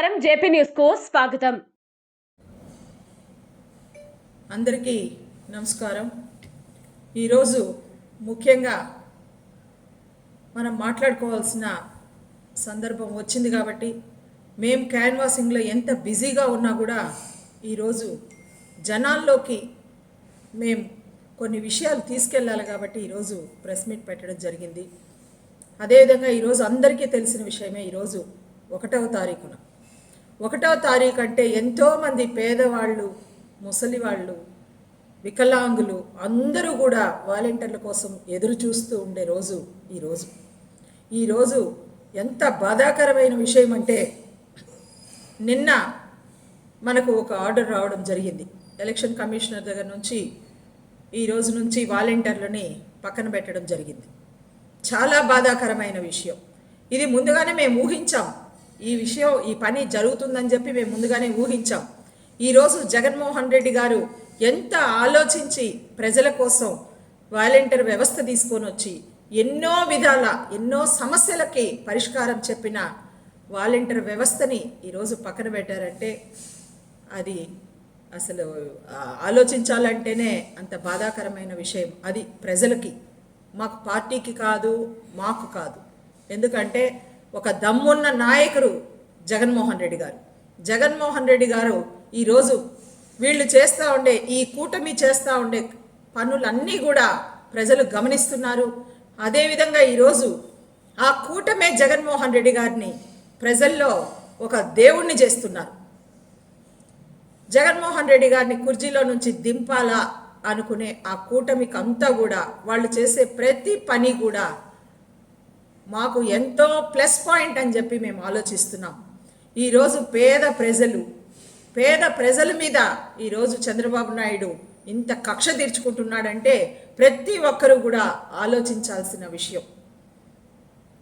నమస్కారం జేపీ న్యూస్కు స్వాగతం. అందరికీ నమస్కారం. ఈరోజు ముఖ్యంగా మనం మాట్లాడుకోవాల్సిన సందర్భం వచ్చింది కాబట్టి మేము క్యాన్వాసింగ్లో ఎంత బిజీగా ఉన్నా కూడా ఈరోజు జనాల్లోకి మేము కొన్ని విషయాలు తీసుకెళ్ళాలి కాబట్టి ఈరోజు ప్రెస్ మీట్ పెట్టడం జరిగింది. అదేవిధంగా ఈరోజు అందరికీ తెలిసిన విషయమే ఈరోజు ఒకటవ తారీఖున. ఒకటో తారీఖు అంటే ఎంతోమంది పేదవాళ్ళు ముసలివాళ్ళు వికలాంగులు అందరూ కూడా వాలంటీర్ల కోసం ఎదురు చూస్తూ ఉండే రోజు ఈరోజు ఈరోజు ఎంత బాధాకరమైన విషయం అంటే నిన్న మనకు ఒక ఆర్డర్ రావడం జరిగింది. ఎలక్షన్ కమిషనర్ దగ్గర నుంచి ఈ రోజు నుంచి వాలంటీర్లని పక్కన పెట్టడం జరిగింది. చాలా బాధాకరమైన విషయం. ఇది ముందుగానే మేము ఊహించాం. ఈ విషయం ఈ పని జరుగుతుందని చెప్పి మేము ముందుగానే ఊహించాం. ఈరోజు జగన్మోహన్ రెడ్డి గారు ఎంత ఆలోచించి ప్రజల కోసం వాలంటీర్ వ్యవస్థ తీసుకొని వచ్చి ఎన్నో విధాల ఎన్నో సమస్యలకి పరిష్కారం చెప్పిన వాలంటీర్ వ్యవస్థని ఈరోజు పక్కన పెట్టారంటే అది అసలు ఆలోచించాలంటేనే అంత బాధాకరమైన విషయం. అది ప్రజలకి మాకు పార్టీకి కాదు మాకు కాదు. ఎందుకంటే ఒక దమ్మున్న నాయకుడు జగన్మోహన్ రెడ్డి గారు. జగన్మోహన్ రెడ్డి గారు ఈరోజు వీళ్ళు చేస్తూ ఉండే ఈ కూటమి చేస్తూ ఉండే పనులన్నీ కూడా ప్రజలు గమనిస్తున్నారు. అదేవిధంగా ఈరోజు ఆ కూటమే జగన్మోహన్ రెడ్డి గారిని ప్రజల్లో ఒక దేవుణ్ణి చేస్తున్నారు. జగన్మోహన్ రెడ్డి గారిని కుర్జీలో నుంచి దింపాలా అనుకునే ఆ కూటమికి అంతా కూడా వాళ్ళు చేసే ప్రతి పని కూడా మాకు ఎంతో ప్లస్ పాయింట్ అని చెప్పి మేము ఆలోచిస్తున్నాం. ఈరోజు పేద ప్రజలు పేద ప్రజల మీద ఈరోజు చంద్రబాబు నాయుడు ఇంత కక్ష తీర్చుకుంటున్నాడంటే ప్రతి ఒక్కరూ కూడా ఆలోచించాల్సిన విషయం.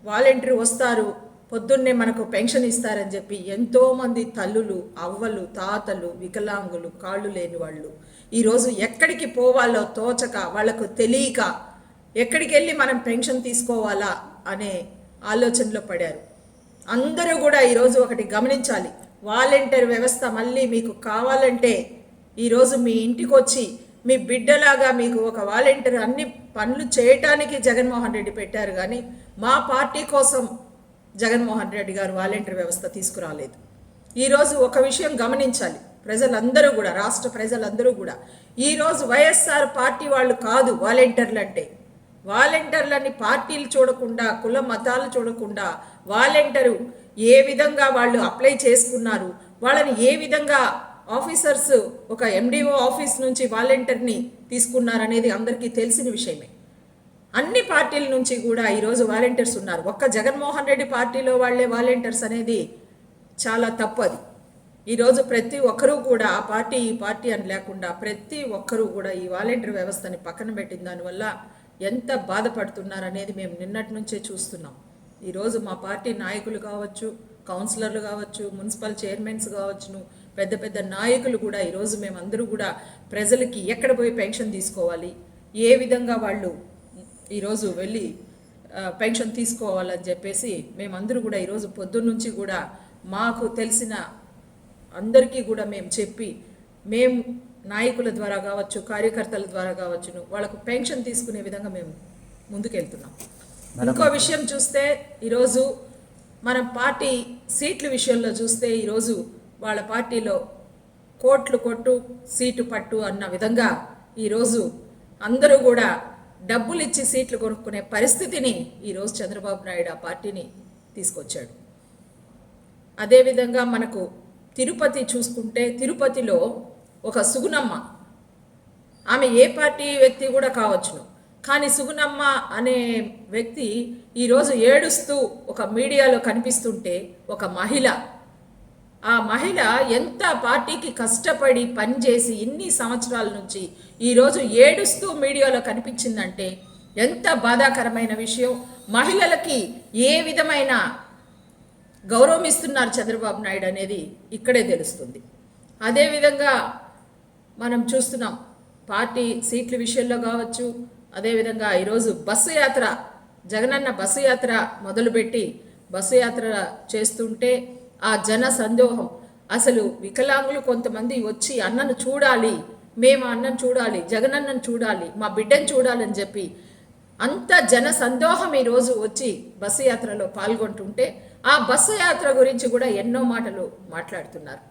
వాలంటీర్ వస్తారు పొద్దున్నే మనకు పెన్షన్ ఇస్తారని చెప్పి ఎంతోమంది తల్లులు అవ్వలు తాతలు వికలాంగులు కాళ్ళు లేని వాళ్ళు. ఈరోజు ఎక్కడికి పోవాలో తోచక వాళ్ళకు తెలియక ఎక్కడికి వెళ్ళి మనం పెన్షన్ తీసుకోవాలా? అనే ఆలోచనలో పడారు. అందరూ కూడా ఈరోజు ఒకటి గమనించాలి. వాలంటీర్ వ్యవస్థ మళ్ళీ మీకు కావాలంటే ఈరోజు మీ ఇంటికి వచ్చి మీ బిడ్డలాగా మీకు ఒక వాలంటీర్ అన్ని పనులు చేయటానికి జగన్మోహన్ రెడ్డి పెట్టారు కానీ మా పార్టీ కోసం జగన్మోహన్ రెడ్డి గారు వాలంటీర్ వ్యవస్థ తీసుకురాలేదు. ఈరోజు ఒక విషయం గమనించాలి. ప్రజలందరూ కూడా రాష్ట్ర ప్రజలందరూ కూడా ఈరోజు వైఎస్ఆర్ పార్టీ వాళ్ళు కాదు వాలంటీర్లు అంటే వాలంటీర్లని పార్టీలు చూడకుండా కుల మతాలు చూడకుండా వాలంటీరు ఏ విధంగా వాళ్ళు అప్లై చేసుకున్నారు వాళ్ళని ఏ విధంగా ఆఫీసర్స్ ఒక ఎండిఓ ఆఫీస్ నుంచి వాలంటీర్ని తీసుకున్నారనేది అందరికీ తెలిసిన విషయమే. అన్ని పార్టీల నుంచి కూడా ఈరోజు వాలంటీర్స్ ఉన్నారు. ఒక్క జగన్మోహన్ రెడ్డి పార్టీలో వాళ్ళే వాలంటీర్స్ అనేది చాలా తప్పు అది. ఈరోజు ప్రతి ఒక్కరూ కూడా ఆ పార్టీ ఈ పార్టీ అని లేకుండా ప్రతి ఒక్కరూ కూడా ఈ వాలంటీర్ వ్యవస్థని పక్కన పెట్టిన దానివల్ల ఎంత బాధపడుతున్నారనేది మేము నిన్నటి నుంచే చూస్తున్నాం. ఈరోజు మా పార్టీ నాయకులు కావచ్చు కౌన్సిలర్లు కావచ్చు మున్సిపల్ చైర్మన్స్ కావచ్చును పెద్ద పెద్ద నాయకులు కూడా ఈరోజు మేమందరూ కూడా ప్రజలకి ఎక్కడ పోయి పెన్షన్ తీసుకోవాలి ఏ విధంగా వాళ్ళు ఈరోజు వెళ్ళి పెన్షన్ తీసుకోవాలని చెప్పేసి మేమందరూ కూడా ఈరోజు పొద్దున్నుంచి కూడా మాకు తెలిసిన అందరికీ కూడా మేము చెప్పి మేము నాయకుల ద్వారా కావచ్చు కార్యకర్తల ద్వారా కావచ్చును. వాళ్ళకు పెన్షన్ తీసుకునే విధంగా మేము ముందుకెళ్తున్నాం. ఇంకో విషయం చూస్తే ఈరోజు మన పార్టీ సీట్ల విషయంలో చూస్తే ఈరోజు వాళ్ళ పార్టీలో కోట్లు కొట్టు సీటు పట్టు అన్న విధంగా ఈరోజు అందరూ కూడా డబ్బులు ఇచ్చి సీట్లు కొనుక్కునే పరిస్థితిని ఈరోజు చంద్రబాబు నాయుడు ఆ పార్టీని తీసుకొచ్చాడు. అదేవిధంగా మనకు తిరుపతి చూసుకుంటే తిరుపతిలో ఒక సుగుణమ్మ. ఆమె ఏ పార్టీ వ్యక్తి కూడా కావచ్చును. కానీ సుగుణమ్మ అనే వ్యక్తి ఈరోజు ఏడుస్తూ ఒక మీడియాలో కనిపిస్తుంటే ఒక మహిళ. ఆ మహిళ ఎంత పార్టీకి కష్టపడి పనిచేసి ఇన్ని సంవత్సరాల నుంచి ఈరోజు ఏడుస్తూ మీడియాలో కనిపించిందంటే ఎంత బాధాకరమైన విషయం. మహిళలకి ఏ విధమైన గౌరవం ఇస్తున్నారు చంద్రబాబు నాయుడు అనేది ఇక్కడే తెలుస్తుంది. అదేవిధంగా మనం చూస్తున్నాం. పార్టీ సీట్ల విషయంలో కావచ్చు అదేవిధంగా ఈరోజు బస్సు యాత్ర జగనన్న బస్సు యాత్ర మొదలుపెట్టి బస్సు యాత్ర చేస్తుంటే ఆ జన సందోహం. అసలు వికలాంగులు కొంతమంది వచ్చి అన్నను చూడాలి మేము అన్నను చూడాలి జగనన్నను చూడాలి మా బిడ్డను చూడాలని చెప్పి అంత జన సందోహం ఈరోజు వచ్చి బస్సు యాత్రలో పాల్గొంటుంటే ఆ బస్సు యాత్ర గురించి కూడా ఎన్నో మాటలు మాట్లాడుతున్నారు.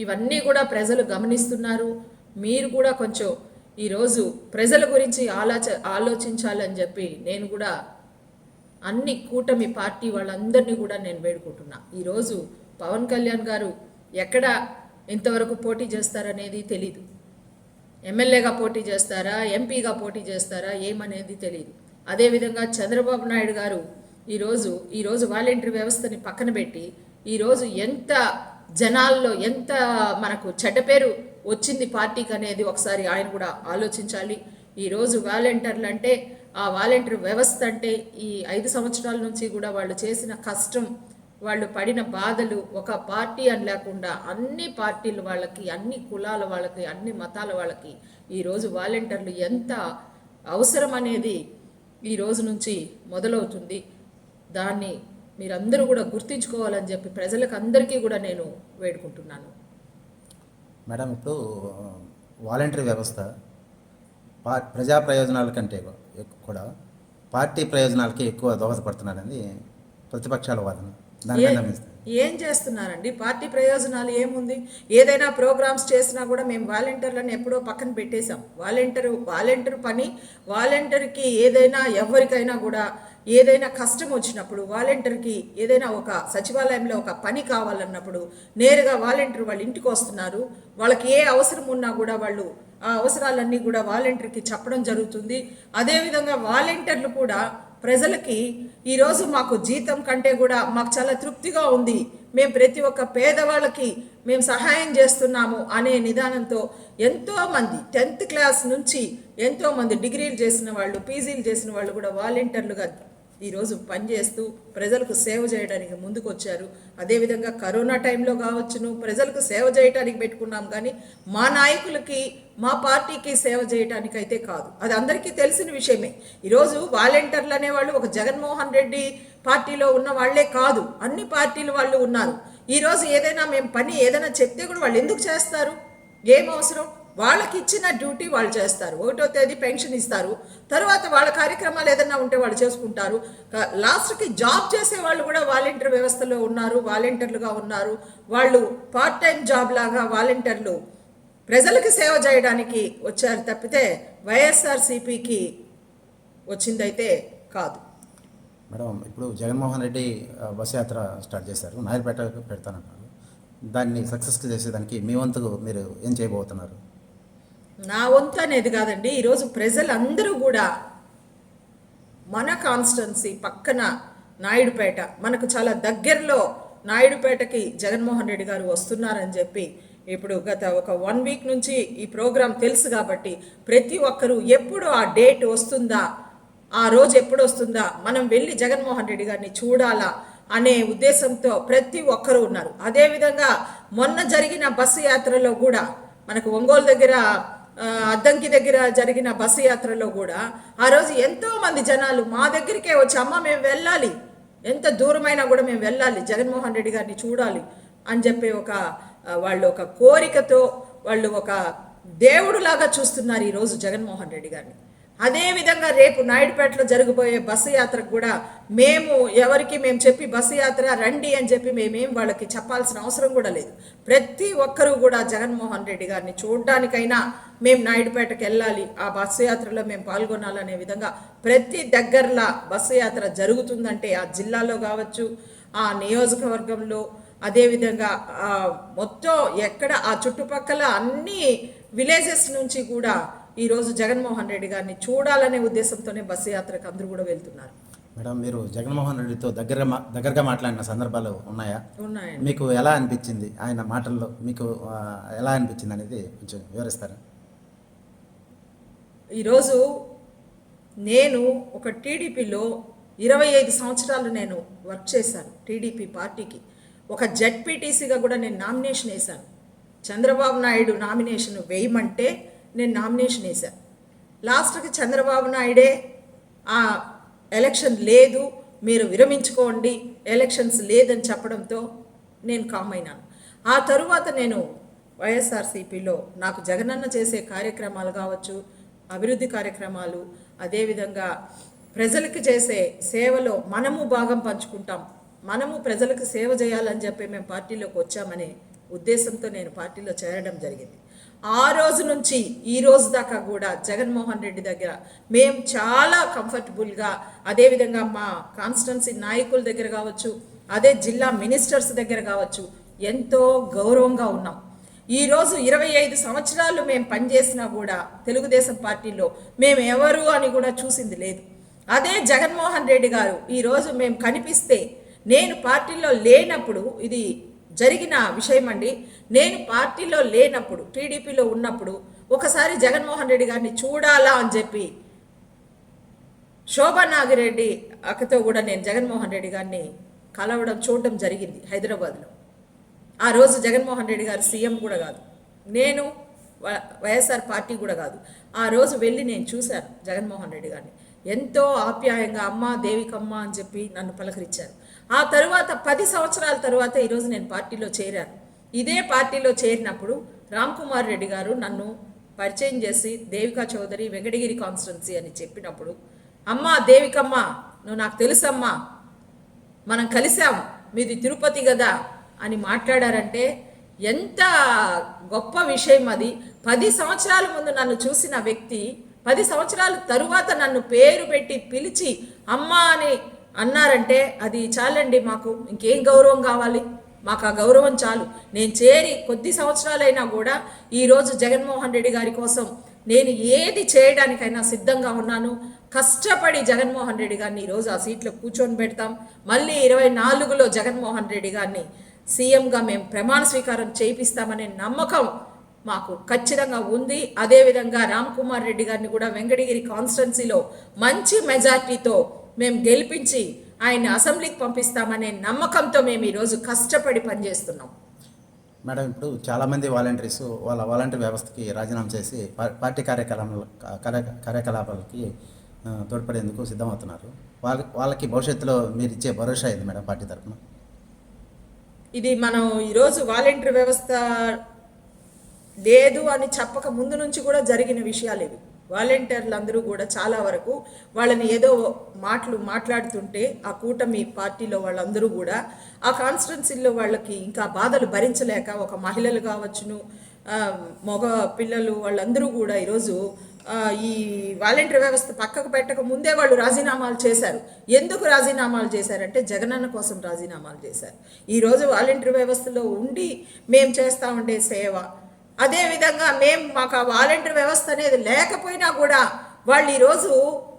ఇవన్నీ కూడా ప్రజలు గమనిస్తున్నారు. మీరు కూడా కొంచెం ఈరోజు ప్రజల గురించి ఆలోచ ఆలోచించాలని చెప్పి నేను కూడా అన్ని కూటమి పార్టీ వాళ్ళందరినీ కూడా నేను వేడుకుంటున్నా. ఈరోజు పవన్ కళ్యాణ్ గారు ఎక్కడ ఇంతవరకు పోటీ చేస్తారనేది తెలీదు. ఎమ్మెల్యేగా పోటీ చేస్తారా ఎంపీగా పోటీ చేస్తారా ఏమనేది తెలియదు అదేవిధంగా చంద్రబాబు నాయుడు గారు ఈరోజు ఈరోజు వాలంటీర్ వ్యవస్థని పక్కన పెట్టి ఈరోజు ఎంత జనాల్లో ఎంత మనకు చెడ్డ పేరు వచ్చింది పార్టీకి అనేది ఒకసారి ఆయన కూడా ఆలోచించాలి. ఈరోజు వాలంటీర్లు అంటే ఆ వాలంటీర్ వ్యవస్థ అంటే ఈ ఐదు సంవత్సరాల నుంచి కూడా వాళ్ళు చేసిన కష్టం వాళ్ళు పడిన బాధలు ఒక పార్టీ అని లేకుండా అన్ని పార్టీల వాళ్ళకి అన్ని కులాల వాళ్ళకి అన్ని మతాల వాళ్ళకి ఈరోజు వాలంటీర్లు ఎంత అవసరం అనేది ఈ రోజు నుంచి మొదలవుతుంది. దాన్ని మీరందరూ కూడా గుర్తించుకోవాలని చెప్పి ప్రజలకు అందరికీ కూడా నేను వేడుకుంటున్నాను. మేడం ఇప్పుడు వాలంటరీ వ్యవస్థ పా ప్రజా ప్రయోజనాల కంటే కూడా పార్టీ ప్రయోజనాలకి ఎక్కువ దోహదపడుతున్నారని ప్రతిపక్షాల వాదన. ఏం చేస్తున్నారండి? పార్టీ ప్రయోజనాలు ఏముంది? ఏదైనా ప్రోగ్రామ్స్ చేసినా కూడా మేము వాలంటీర్లను ఎప్పుడో పక్కన పెట్టేశాం. వాలంటీర్ వాలంటీర్ పని వాలంటీర్కి ఏదైనా ఎవరికైనా కూడా ఏదైనా కష్టం వచ్చినప్పుడు వాలంటీర్కి ఏదైనా ఒక సచివాలయంలో ఒక పని కావాలన్నప్పుడు నేరుగా వాలంటీర్ వాళ్ళ ఇంటికి వస్తున్నారు. వాళ్ళకి ఏ అవసరం ఉన్నా కూడా వాళ్ళు ఆ అవసరాలన్నీ కూడా వాలంటీర్కి చెప్పడం జరుగుతుంది. అదేవిధంగా వాలంటీర్లు కూడా ప్రజలకి ఈరోజు మాకు జీతం కంటే కూడా మాకు చాలా తృప్తిగా ఉంది. మేము ప్రతి ఒక్క పేదవాళ్ళకి మేము సహాయం చేస్తున్నాము అనే నిదానంతో ఎంతోమంది టెన్త్ క్లాస్ నుంచి ఎంతోమంది డిగ్రీలు చేసిన వాళ్ళు పీజీలు చేసిన వాళ్ళు కూడా వాలంటీర్లుగా ఈరోజు పనిచేస్తూ ప్రజలకు సేవ చేయడానికి ముందుకు వచ్చారు అదేవిధంగా కరోనా టైంలో కావచ్చును ప్రజలకు సేవ చేయడానికి పెట్టుకున్నాం కానీ మా నాయకులకి మా పార్టీకి సేవ చేయడానికి అయితే కాదు. అది అందరికీ తెలిసిన విషయమే. ఈరోజు వాలంటీర్లు అనేవాళ్ళు ఒక జగన్మోహన్ రెడ్డి పార్టీలో ఉన్న వాళ్ళే కాదు. అన్ని పార్టీల వాళ్ళు ఉన్నారు. ఈరోజు ఏదైనా మేము పని ఏదైనా చెప్తే కూడా వాళ్ళు ఎందుకు చేస్తారు? ఏం అవసరం? వాళ్ళకి ఇచ్చిన డ్యూటీ వాళ్ళు చేస్తారు. ఒకటో తేదీ పెన్షన్ ఇస్తారు. తర్వాత వాళ్ళ కార్యక్రమాలు ఏదైనా ఉంటే వాళ్ళు చేసుకుంటారు. లాస్ట్కి జాబ్ చేసే వాళ్ళు కూడా వాలంటీర్ వ్యవస్థలో ఉన్నారు వాలంటీర్లుగా ఉన్నారు. వాళ్ళు పార్ట్ టైం జాబ్ లాగా వాలంటీర్లు ప్రజలకు సేవ చేయడానికి వచ్చారు తప్పితే వైఎస్ఆర్సీపీకి వచ్చిందైతే కాదు. మేడం ఇప్పుడు జగన్మోహన్ రెడ్డి బస్ యాత్ర స్టార్ట్ చేశారు. నాయలపేట పెడతానన్నారు. దాన్ని సక్సెస్ చేసేదానికి మీ వంతుకు మీరు ఏం చేయబోతున్నారు? నా వంతు అనేది కాదండి ఈరోజు ప్రజలందరూ కూడా మన కాన్స్టెన్సీ పక్కన నాయుడుపేట మనకు చాలా దగ్గరలో నాయుడుపేటకి జగన్మోహన్ రెడ్డి గారు వస్తున్నారని చెప్పి ఇప్పుడు గత ఒక వన్ వీక్ నుంచి ఈ ప్రోగ్రాం తెలుసు కాబట్టి ప్రతి ఒక్కరూ ఎప్పుడు ఆ డేట్ వస్తుందా ఆ రోజు ఎప్పుడు వస్తుందా మనం వెళ్ళి జగన్మోహన్ రెడ్డి గారిని చూడాలా అనే ఉద్దేశంతో ప్రతి ఒక్కరూ ఉన్నారు. అదేవిధంగా మొన్న జరిగిన బస్సు యాత్రలో కూడా మనకు ఒంగోలు దగ్గర అద్దంకి దగ్గర జరిగిన బస్సు యాత్రలో కూడా ఆ రోజు ఎంతో మంది జనాలు మా దగ్గరికే వచ్చి అమ్మ మేము వెళ్ళాలి. ఎంత దూరమైనా కూడా మేము వెళ్ళాలి. జగన్మోహన్ రెడ్డి గారిని చూడాలి. అని చెప్పి ఒక వాళ్ళు ఒక కోరికతో వాళ్ళు ఒక దేవుడులాగా చూస్తున్నారు ఈరోజు జగన్మోహన్ రెడ్డి గారిని. అదేవిధంగా రేపు నాయుడుపేటలో జరగబోయే బస్సు యాత్రకు కూడా మేము ఎవరికి మేము చెప్పి బస్సు యాత్ర రండి అని చెప్పి మేమేం వాళ్ళకి చెప్పాల్సిన అవసరం కూడా లేదు. ప్రతి ఒక్కరూ కూడా జగన్మోహన్ రెడ్డి గారిని చూడడానికైనా మేము నాయుడుపేటకు వెళ్ళాలి. ఆ బస్సు యాత్రలో మేము పాల్గొనాలనే విధంగా ప్రతి దగ్గరలా బస్సు యాత్ర జరుగుతుందంటే ఆ జిల్లాలో కావచ్చు ఆ నియోజకవర్గంలో అదేవిధంగా మొత్తం ఎక్కడ ఆ చుట్టుపక్కల అన్ని విలేజెస్ నుంచి కూడా ఈరోజు జగన్మోహన్ రెడ్డి గారిని చూడాలనే ఉద్దేశంతోనే బస్సు యాత్రకు అందరూ కూడా వెళ్తున్నారు. మేడం మీరు జగన్మోహన్ రెడ్డితో దగ్గరగా మా దగ్గరగా మాట్లాడిన సందర్భాలు ఉన్నాయా? ఉన్నాయండి. మీకు ఎలా అనిపించింది ఆయన మాటల్లో? మీకు ఎలా అనిపించింది అనేది కొంచెం వివరిస్తారా? ఈరోజు నేను ఒక టీడీపీలో ఇరవై ఐదు సంవత్సరాలు నేను వర్క్ చేశాను టీడీపీ పార్టీకి. ఒక జెడ్పీటీసీగా కూడా నేను నామినేషన్ వేశాను. చంద్రబాబు నాయుడు నామినేషన్ వేయమంటే నేను నామినేషన్ వేశాను లాస్ట్కి చంద్రబాబు నాయుడే ఆ ఎలక్షన్ లేదు మీరు విరమించుకోండి ఎలక్షన్స్ లేదని చెప్పడంతో నేను కామ్ అయినాను. ఆ తరువాత నేను వైఎస్ఆర్సీపీలో నాకు జగనన్న చేసే కార్యక్రమాలు కావచ్చు అభివృద్ధి కార్యక్రమాలు అదేవిధంగా ప్రజలకు చేసే సేవలో మనము భాగం పంచుకుంటాం మనము ప్రజలకు సేవ చేయాలని చెప్పి మేము పార్టీలోకి వచ్చామనే ఉద్దేశంతో నేను పార్టీలో చేరడం జరిగింది. ఆ రోజు నుంచి ఈ రోజు దాకా కూడా జగన్మోహన్ రెడ్డి దగ్గర మేము చాలా కంఫర్టబుల్గా అదేవిధంగా మా కాన్స్టెన్సీ నాయకుల దగ్గర కావచ్చు అదే జిల్లా మినిస్టర్స్ దగ్గర కావచ్చు ఎంతో గౌరవంగా ఉన్నాం. ఈరోజు ఇరవై ఐదు సంవత్సరాలు మేము పనిచేసినా కూడా తెలుగుదేశం పార్టీలో మేము ఎవరు అని కూడా చూసింది లేదు. అదే జగన్మోహన్ రెడ్డి గారు ఈరోజు మేము కనిపిస్తే నేను పార్టీలో లేనప్పుడు ఇది జరిగిన విషయం అండి నేను పార్టీలో లేనప్పుడు టీడీపీలో ఉన్నప్పుడు ఒకసారి జగన్మోహన్ రెడ్డి గారిని చూడాలా అని చెప్పి శోభా నాగిరెడ్డి అక్కతో కూడా నేను జగన్మోహన్ రెడ్డి గారిని కలవడం చూడడం జరిగింది హైదరాబాద్లో. ఆ రోజు జగన్మోహన్ రెడ్డి గారు సీఎం కూడా కాదు. నేను వైఎస్ఆర్ పార్టీ కూడా కాదు. ఆ రోజు వెళ్ళి నేను చూశాను జగన్మోహన్ రెడ్డి గారిని. ఎంతో ఆప్యాయంగా అమ్మ దేవికమ్మ అని చెప్పి నన్ను పలకరించారు. ఆ తరువాత పది సంవత్సరాల తరువాత ఈరోజు నేను పార్టీలో చేరాను. ఇదే పార్టీలో చేరినప్పుడు రామ్ కుమార్ రెడ్డి గారు నన్ను పరిచయం చేసి దేవికా చౌదరి వెంకటగిరి కాన్స్టిట్యున్సీ అని చెప్పినప్పుడు అమ్మ దేవికమ్మ నువ్వు నాకు తెలుసమ్మా మనం కలిసాం మీది తిరుపతి కదా అని మాట్లాడారంటే ఎంత గొప్ప విషయం అది. పది సంవత్సరాల ముందు నన్ను చూసిన వ్యక్తి పది సంవత్సరాల తరువాత నన్ను పేరు పెట్టి పిలిచి అమ్మ అని అన్నారంటే అది చాలండి మాకు. ఇంకేం గౌరవం కావాలి? మాకు ఆ గౌరవం చాలు. నేను చేరి కొద్ది సంవత్సరాలైనా కూడా ఈరోజు జగన్మోహన్ రెడ్డి గారి కోసం నేను ఏది చేయడానికైనా సిద్ధంగా ఉన్నాను. కష్టపడి జగన్మోహన్ రెడ్డి గారిని ఈరోజు ఆ సీట్లో కూర్చొని పెడతాం. మళ్ళీ ఇరవై నాలుగులో జగన్మోహన్ రెడ్డి గారిని సీఎంగా మేము ప్రమాణ స్వీకారం చేయిస్తామనే నమ్మకం మాకు ఖచ్చితంగా ఉంది. అదేవిధంగా రామ్ కుమార్ రెడ్డి గారిని కూడా వెంకటగిరి కాన్స్టెన్సీలో మంచి మెజార్టీతో మేము గెలిపించి ఆయన అసెంబ్లీకి పంపిస్తామనే నమ్మకంతో మేము ఈరోజు కష్టపడి పనిచేస్తున్నాం. మేడం ఇప్పుడు చాలామంది వాలంటీర్స్ వాళ్ళ వాలంటీర్ వ్యవస్థకి రాజీనామా చేసి పార్టీ కార్యకలాపాల కార్య- కార్యకలాపాలకి తోడ్పడేందుకు సిద్ధమవుతున్నారు. వాళ్ళ వాళ్ళకి భవిష్యత్తులో మీరు ఇచ్చే భరోసా ఏంది మేడం పార్టీ తరఫున? ఇది మనం ఈరోజు వాలంటీర్ వ్యవస్థ లేదు అని చెప్పక ముందు నుంచి కూడా జరిగిన విషయాలు ఇవి. వాలంటీర్లు అందరూ కూడా చాలా వరకు వాళ్ళని ఏదో మాటలు మాట్లాడుతుంటే ఆ కూటమి పార్టీలో వాళ్ళందరూ కూడా ఆ కాన్స్టిట్యున్సీలో వాళ్ళకి ఇంకా బాధలు భరించలేక ఒక మహిళలు కావచ్చును మగ పిల్లలు వాళ్ళందరూ కూడా ఈరోజు ఈ వాలంటీర్ వ్యవస్థ పక్కకు పెట్టక ముందే వాళ్ళు రాజీనామాలు చేశారు. ఎందుకు రాజీనామాలు చేశారంటే జగనన్న కోసం రాజీనామాలు చేశారు. ఈరోజు వాలంటీర్ వ్యవస్థలో ఉండి మేము చేస్తా ఉండే సేవ అదేవిధంగా మేము మాకు ఆ వాలంటీర్ వ్యవస్థ అనేది లేకపోయినా కూడా వాళ్ళు ఈరోజు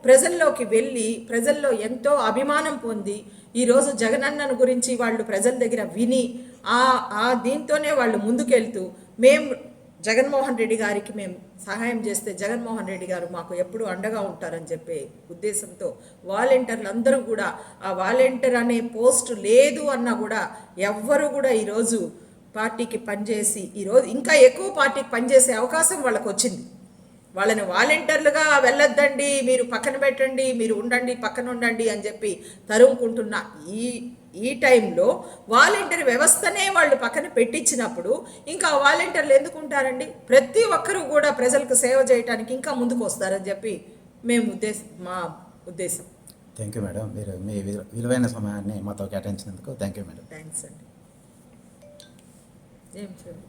ప్రజల్లోకి వెళ్ళి ప్రజల్లో ఎంతో అభిమానం పొంది ఈరోజు జగనన్నను గురించి వాళ్ళు ప్రజల దగ్గర విని ఆ ఆ దీంతోనే వాళ్ళు ముందుకెళ్తూ మేము జగన్మోహన్ రెడ్డి గారికి మేము సహాయం చేస్తే జగన్మోహన్ రెడ్డి గారు మాకు ఎప్పుడు అండగా ఉంటారని చెప్పే ఉద్దేశంతో వాలంటీర్లు అందరూ కూడా ఆ వాలంటీర్ అనే పోస్ట్ లేదు అన్నా కూడా ఎవ్వరు కూడా ఈరోజు పార్టీకి పనిచేసి ఈరోజు ఇంకా ఎక్కువ పార్టీకి పనిచేసే అవకాశం వాళ్ళకు వచ్చింది వాళ్ళని వాలంటీర్లుగా వెళ్ళొద్దండి మీరు పక్కన పెట్టండి మీరు ఉండండి పక్కన ఉండండి అని చెప్పి తరుముకుంటున్న ఈ ఈ టైంలో వాలంటీర్ వ్యవస్థనే వాళ్ళు పక్కన పెట్టించినప్పుడు ఇంకా వాలంటీర్లు ఎందుకు ఉంటారండి ప్రతి ఒక్కరూ కూడా ప్రజలకు సేవ చేయడానికి ఇంకా ముందుకు వస్తారని చెప్పి మేము ఉద్దేశం మా ఉద్దేశం. Thank you madam. మీరు మీ విలు- విలువైన సమయాన్ని మాతో కేటాయించినందుకు థ్యాంక్ యూ మేడం. థ్యాంక్స్ అండి. ఏం సార్